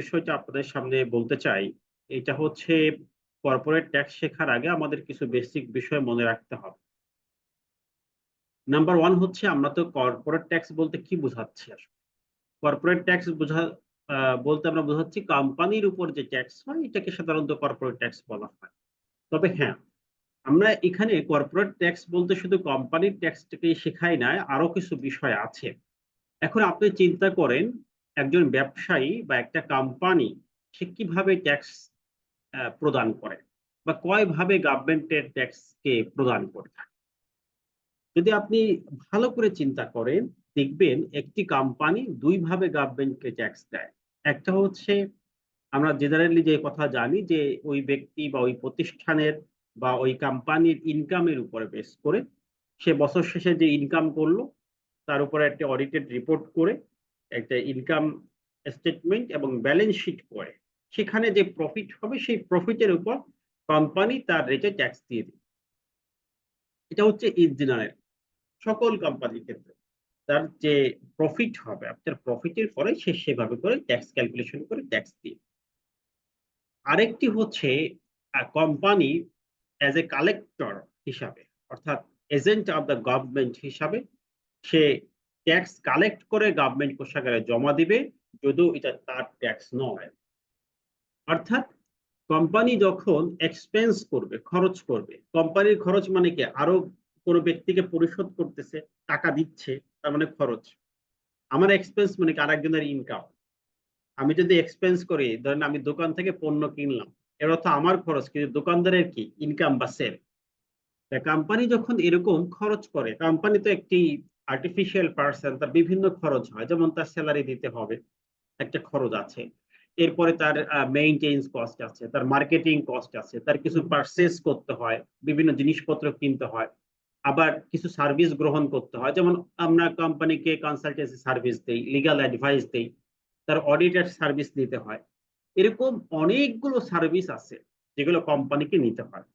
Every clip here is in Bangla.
বিষয়টা আপনাদের সামনে বলতে চাই, এটা হচ্ছে কর্পোরেট ট্যাক্স শেখার আগে আমাদের কিছু বেসিক বিষয় মনে রাখতে হবে। নাম্বার 1 হচ্ছে আমরা তো কর্পোরেট ট্যাক্স বলতে কি বোঝাচ্ছি আসলে? কর্পোরেট ট্যাক্স বোঝা বলতে আমরা বোঝাচ্ছি কোম্পানির উপর যে ট্যাক্স হয় এটাকে সাধারণত কর্পোরেট ট্যাক্স বলা হয়। তবে হ্যাঁ, আমরা এখানে কর্পোরেট ট্যাক্স বলতে শুধু কোম্পানির ট্যাক্সটাকেই শেখাই না, আরও কিছু বিষয় আছে। এখন আপনি চিন্তা করেন একজন ব্যবসায়ী বা একটা কোম্পানি সে কীভাবে ট্যাক্স প্রদান করে বা কয়ভাবে গভর্নমেন্টের ট্যাক্সকে প্রদান করে থাকে। যদি আপনি ভালো করে চিন্তা করেন, দেখবেন একটি কোম্পানি ২ ভাবে গভর্নমেন্টকে ট্যাক্স দেয়। একটা হচ্ছে, আমরা জেনারেলি যে কথা জানি যে ওই ব্যক্তি বা ওই প্রতিষ্ঠানের বা ওই কোম্পানির ইনকামের উপরে বেস করে সে বছর শেষে যে ইনকাম করল, তার উপরে একটা অডিটেড রিপোর্ট করে একটা ইনকাম স্টেটমেন্ট এবং ব্যালেন্স শিট করে সেখানে যে প্রফিট হবে, সেই প্রফিটের উপর কোম্পানি তার রেটে ট্যাক্স দিয়ে দিবে। এটা হচ্ছে ইন জেনারেল সকল কোম্পানির ক্ষেত্রে। তার যে প্রফিট হবে, আপনার প্রফিটের পরে সে সেভাবে করে ট্যাক্স ক্যালকুলেশন করে ট্যাক্স দিয়ে আরেকটি হচ্ছে কোম্পানি অ্যাজ এ কালেক্টর হিসাবে, অর্থাৎ এজেন্ট অফ দ্য গভর্নমেন্ট হিসাবে সে ট্যাক্স কালেক্ট করে গভর্নমেন্ট কোষাগারে জমা দিবে যদিও এটা তার ট্যাক্স নয়। অর্থাৎ কোম্পানি যখন এক্সপেন্স করবে, খরচ করবে, কোম্পানির খরচ মানে কি আরও কোনো ব্যক্তিকে পরিশোধ করতেছে, টাকা দিচ্ছে তার মানে খরচ। আমার এক্সপেন্স মানে কি আরেকজনের ইনকাম। আমি যদি এক্সপেন্স করি ধরেন আমি দোকান থেকে পণ্য কিনলাম। এর অর্থ আমার খরচ কিন্তু দোকানদারের কি ইনকাম বা সেল। কোম্পানি যখন এরকম খরচ করে, কোম্পানি তো একটি আর্টিফিশিয়াল পারসন তার বিভিন্ন খরচ হয়। যেমন তার স্যালারি দিতে হবে, একটা খরচ আছে। এরপরে তার মেইনটেন্স কস্ট আছে, তার মার্কেটিং কস্ট আছে, তার কিছু পারচেজ করতে হয়, বিভিন্ন জিনিসপত্র কিনতে হয়। আবার কিছু সার্ভিস গ্রহণ করতে হয়। যেমন আমরা কোম্পানিকে কনসালটেন্সি সার্ভিস দেই, লিগাল অ্যাডভাইস দেই, তার অডিটের সার্ভিস নিতে হয়। এরকম অনেকগুলো সার্ভিস আছে যেগুলো কোম্পানিকে নিতে হয়।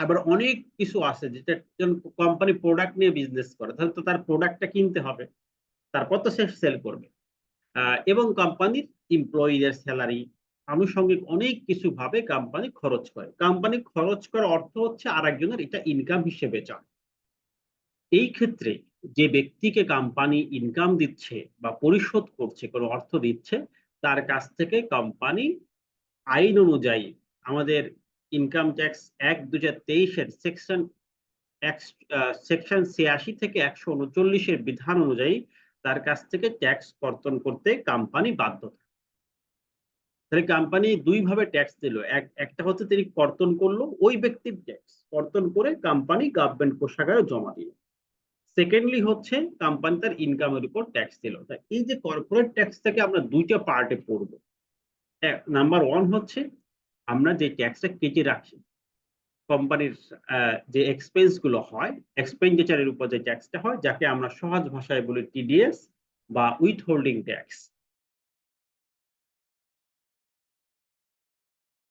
আবার অনেক কিছু আছে যেটা যেমন কোম্পানি প্রোডাক্ট নিয়ে বিজনেস করে। তাহলে তো তার প্রোডাক্টটা কিনতে হবে। তারপর তো সে সেল করবে। এবং কোম্পানির এমপ্লয়িদের স্যালারি আনুষঙ্গিক অনেক কিছু ভাবে কোম্পানি খরচ করে। কোম্পানি খরচ করার অর্থ হচ্ছে আর একজনের এটা ইনকাম হিসেবে চায়। এই ক্ষেত্রে যে ব্যক্তিকে কোম্পানি ইনকাম দিচ্ছে বা পরিশোধ করছে, কোনো অর্থ দিচ্ছে তার কাছ থেকে কোম্পানি আইন অনুযায়ী আমাদের ইনকাম ট্যাক্স অ্যাক্ট ২০২৩ এর সেকশন এক্স আ সেকশন ৮৬ থেকে একশো উনচল্লিশের বিধান অনুযায়ী তার কাছ থেকে ট্যাক্স কর্তন করতে কোম্পানি বাধ্য। তাহলে কোম্পানি ২ ভাবে ট্যাক্স দিল। এক, একটা হচ্ছে তিনি কর্তন করল ওই ব্যক্তির ট্যাক্স। কর্তন করে কোম্পানি গভর্নমেন্ট কোষাগারে জমা দিল। সেকেন্ডলি হচ্ছে কোম্পানি তার ইনকামের উপর ট্যাক্স দিল। এই যে কর্পোরেট ট্যাক্স থেকে আমরা দুইটা পার্টে পড়ব। এক নাম্বার ওয়ান হচ্ছে আমরা যে ট্যাক্সটা কেটে রাখি। কোম্পানির যে এক্সপেন্সগুলো হয়, এক্সপেন্ডিচারের উপর যে ট্যাক্সটা হয় যাকে আমরা সহজ ভাষায় বলি টিডিএস বা উইথ হোল্ডিং ট্যাক্স।